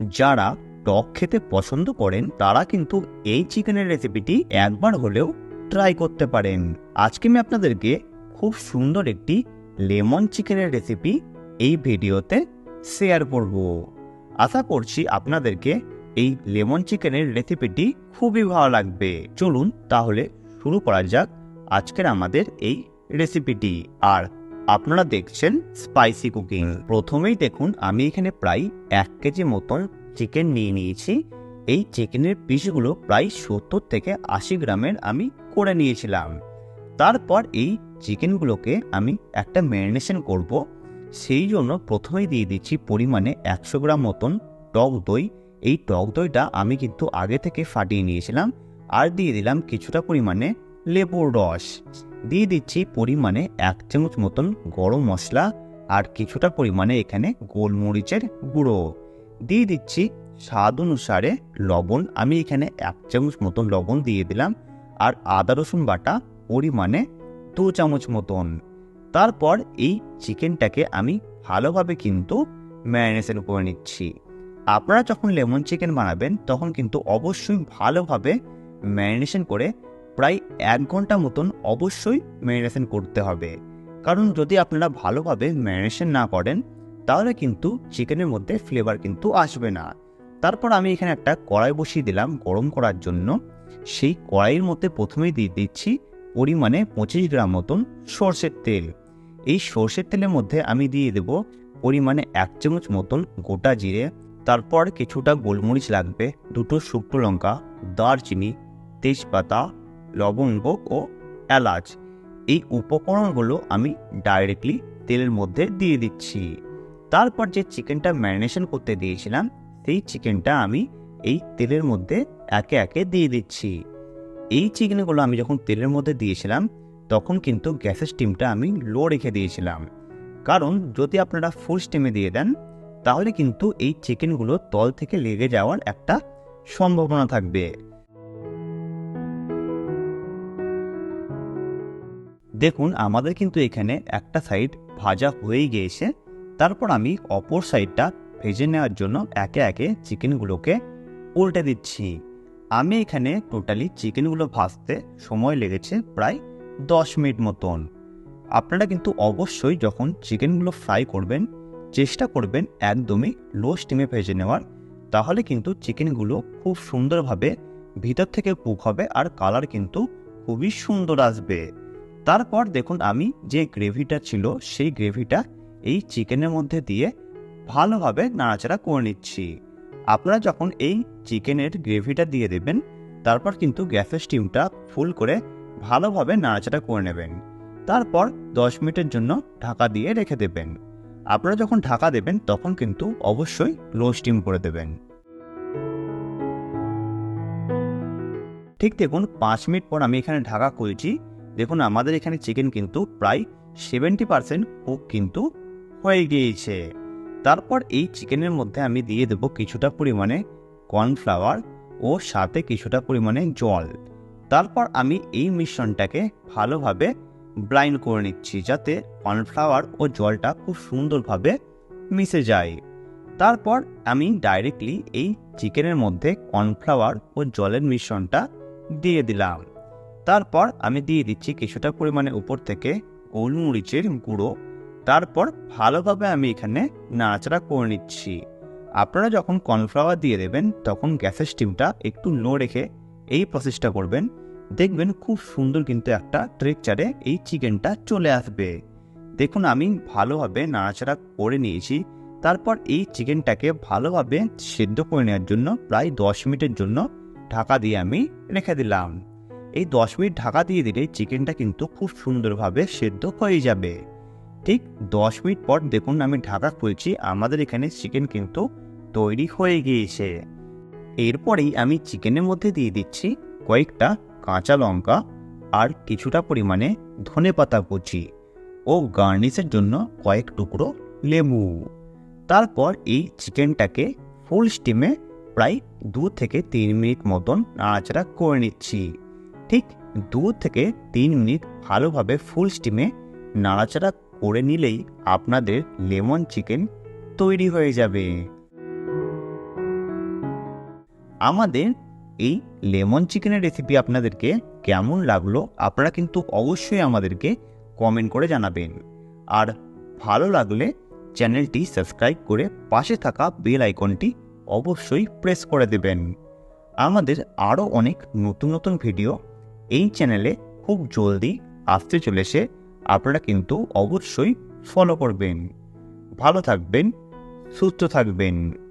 যারা টক খেতে পছন্দ করেন, তারা কিন্তু এই চিকেনের রেসিপিটি একবার হলেও ট্রাই করতে পারেন। আজকে আমি আপনাদেরকে খুব সুন্দর একটি লেমন চিকেনের রেসিপি এই ভিডিওতে শেয়ার করব। আশা করছি আপনাদেরকে এই লেমন চিকেনের রেসিপিটি খুবই ভালো লাগবে। চলুন তাহলে শুরু করা যাক আজকের আমাদের এই রেসিপিটি আর আপনারা দেখছেন স্পাইসি কুকিং প্রথমেই দেখুন আমি এখানে প্রায় এক কেজি মতন চিকেন নিয়ে নিয়েছি। এই চিকেনের পিসগুলো প্রায় সত্তর থেকে আশি গ্রামের আমি করে নিয়েছিলাম। তারপর এই চিকেনগুলোকে আমি একটা ম্যারিনেশন করব। সেই জন্য প্রথমেই দিয়ে দিচ্ছি পরিমাণে একশো গ্রাম মতন টক দই। এই টক দইটা আমি কিন্তু আগে থেকে ফাটিয়ে নিয়েছিলাম। আর দিয়ে দিলাম কিছুটা পরিমাণে লেবুর রস। দিয়ে দিচ্ছি পরিমাণে এক চামচ মতন গরম মশলা আর কিছুটা পরিমাণে এখানে গোলমরিচের গুঁড়ো। দিয়ে দিচ্ছি স্বাদ অনুসারে লবণ। আমি এখানে এক চামচ মতন লবণ দিয়ে দিলাম আর আদা, রসুন বাটা পরিমাণে দু চামচ মতন। তারপর এই চিকেনটাকে আমি ভালোভাবে কিন্তু ম্যারিনেশন করে নিচ্ছি। আপনারা যখন লেমন চিকেন বানাবেন তখন কিন্তু অবশ্যই ভালোভাবে ম্যারিনেশন করে প্রায় এক ঘণ্টা মতন অবশ্যই ম্যারিনেশন করতে হবে। কারণ যদি আপনারা ভালোভাবে ম্যারিনেশন না করেন, তাহলে কিন্তু চিকেনের মধ্যে ফ্লেভার কিন্তু আসবে না। তারপর আমি এখানে একটা কড়াই বসিয়ে দিলাম গরম করার জন্য। সেই কড়াইয়ের মধ্যে প্রথমেই দিয়ে দিচ্ছি পরিমাণে পঁচিশ গ্রাম মতন সর্ষের তেল। এই সর্ষের তেলের মধ্যে আমি দিয়ে দেব পরিমাণে এক চামচ মতন গোটা জিরে, তারপর কিছুটা গোলমরিচ লাগবে, দুটো শুকনো লঙ্কা, দারচিনি, তেজপাতা লবঙ্গ ও এলাচ। এই উপকরণগুলো আমি ডাইরেক্টলি তেলের মধ্যে দিয়ে দিচ্ছি। তারপর যে চিকেনটা ম্যারিনেশন করতে দিয়েছিলাম, সেই চিকেনটা আমি এই তেলের মধ্যে একে একে দিয়ে দিচ্ছি। এই চিকেনগুলো আমি যখন তেলের মধ্যে দিয়েছিলাম, তখন কিন্তু গ্যাসের স্টিমটা আমি লো রেখে দিয়েছিলাম। কারণ যদি আপনারা ফুল স্টিমে দিয়ে দেন, তাহলে কিন্তু এই চিকেনগুলো তল থেকে লেগে যাওয়ার একটা সম্ভাবনা থাকবে। দেখুন, আমাদের কিন্তু এখানে একটা সাইড ভাজা হয়ে গিয়েছে। তারপর আমি অপর সাইডটা ভেজে নেওয়ার জন্য একে একে চিকেনগুলোকে উল্টে দিচ্ছি। আমি এখানে টোটালি চিকেনগুলো ভাজতে সময় লেগেছে প্রায় দশ মিনিট মতন। আপনারা কিন্তু অবশ্যই যখন চিকেনগুলো ফ্রাই করবেন, চেষ্টা করবেন একদমই লো স্টিমে ভেজে নেওয়ার। তাহলে কিন্তু চিকেনগুলো খুব সুন্দরভাবে ভিতর থেকে কুক হবে আর কালার কিন্তু খুবই সুন্দর আসবে। তারপর দেখুন আমি যে গ্রেভিটা ছিল, সেই গ্রেভিটা এই চিকেনের মধ্যে দিয়ে ভালোভাবে নাড়াচাড়া করে নিচ্ছি। আপনারা যখন এই চিকেনের গ্রেভিটা দিয়ে দেবেন, তারপর কিন্তু গ্যাসের স্টিমটা ফুল করে ভালোভাবে নাড়াচাড়া করে নেবেন। তারপর দশ মিনিটের জন্য ঢাকা দিয়ে রেখে দেবেন। আপনারা যখন ঢাকা দেবেন, তখন কিন্তু অবশ্যই লো স্টিম করে দেবেন। ঠিক দেখুন, পাঁচ মিনিট পর আমি এখানে ঢাকা করেছি। দেখুন, আমাদের এখানে চিকেন কিন্তু প্রায় সেভেন্টি পার্সেন্ট কুক কিন্তু হয়ে গিয়েছে। তারপর এই চিকেনের মধ্যে আমি দিয়ে দেবো কিছুটা পরিমাণে কর্নফ্লাওয়ার ও সাথে কিছুটা পরিমাণে জল। তারপর আমি এই মিশ্রণটাকে ভালোভাবে ব্লাইন্ড করে নিচ্ছি যাতে কর্নফ্লাওয়ার ও জলটা খুব সুন্দরভাবে মিশে যায়। তারপর আমি ডাইরেক্টলি এই চিকেনের মধ্যে কর্নফ্লাওয়ার ও জলের মিশ্রণটা দিয়ে দিলাম। তারপর আমি দিয়ে দিচ্ছি কিছুটা পরিমাণে উপর থেকে গোলমরিচের গুঁড়ো। তারপর ভালোভাবে আমি এখানে নাড়াচাড়া করে নিচ্ছি। আপনারা যখন কর্নফ্লাওয়ার দিয়ে দেবেন, তখন গ্যাসের স্টিমটা একটু লো রেখে এই প্রসেসটা করবেন। দেখবেন খুব সুন্দর কিন্তু একটা ট্রেকচারে এই চিকেনটা চলে আসবে। দেখুন, আমি ভালোভাবে নাড়াচাড়া করে নিয়েছি। তারপর এই চিকেনটাকে ভালোভাবে সেদ্ধ করে নেওয়ার জন্য প্রায় দশ মিনিটের জন্য ঢাকা দিয়ে আমি রেখে দিলাম। এই দশ মিনিট ঢাকা দিয়ে দিলে চিকেনটা কিন্তু খুব সুন্দরভাবে সেদ্ধ হয়ে যাবে। ঠিক দশ মিনিট পর দেখুন আমি ঢাকা খুলছি, আমাদের এখানে চিকেন কিন্তু তৈরি হয়ে গিয়েছে। এরপরেই আমি চিকেনের মধ্যে দিয়ে দিচ্ছি কয়েকটা কাঁচা লঙ্কা আর কিছুটা পরিমাণে ধনে পাতা কুচি ও গার্নিশের জন্য কয়েক টুকরো লেবু। তারপর এই চিকেনটাকে ফুল স্টিমে প্রায় দু থেকে তিন মিনিট মতন নাড়াচাড়া করে নিচ্ছি। ঠিক দু থেকে তিন মিনিট ভালোভাবে ফুল স্টিমে নাড়াচাড়া করে নিলেই আপনাদের লেমন চিকেন তৈরি হয়ে যাবে। আমাদের এই লেমন চিকেনের রেসিপি আপনাদেরকে কেমন লাগল আপনারা কিন্তু অবশ্যই আমাদেরকে কমেন্ট করে জানাবেন। আর ভালো লাগলে চ্যানেলটি সাবস্ক্রাইব করে পাশে থাকা বেল আইকনটি অবশ্যই প্রেস করে দেবেন। আমাদের আরও অনেক নতুন নতুন ভিডিও এই চ্যানেলে খুব জলদি আসতে চলেছে। আপনারা কিন্তু অবশ্যই ফলো করবেন। ভালো থাকবেন, সুস্থ থাকবেন।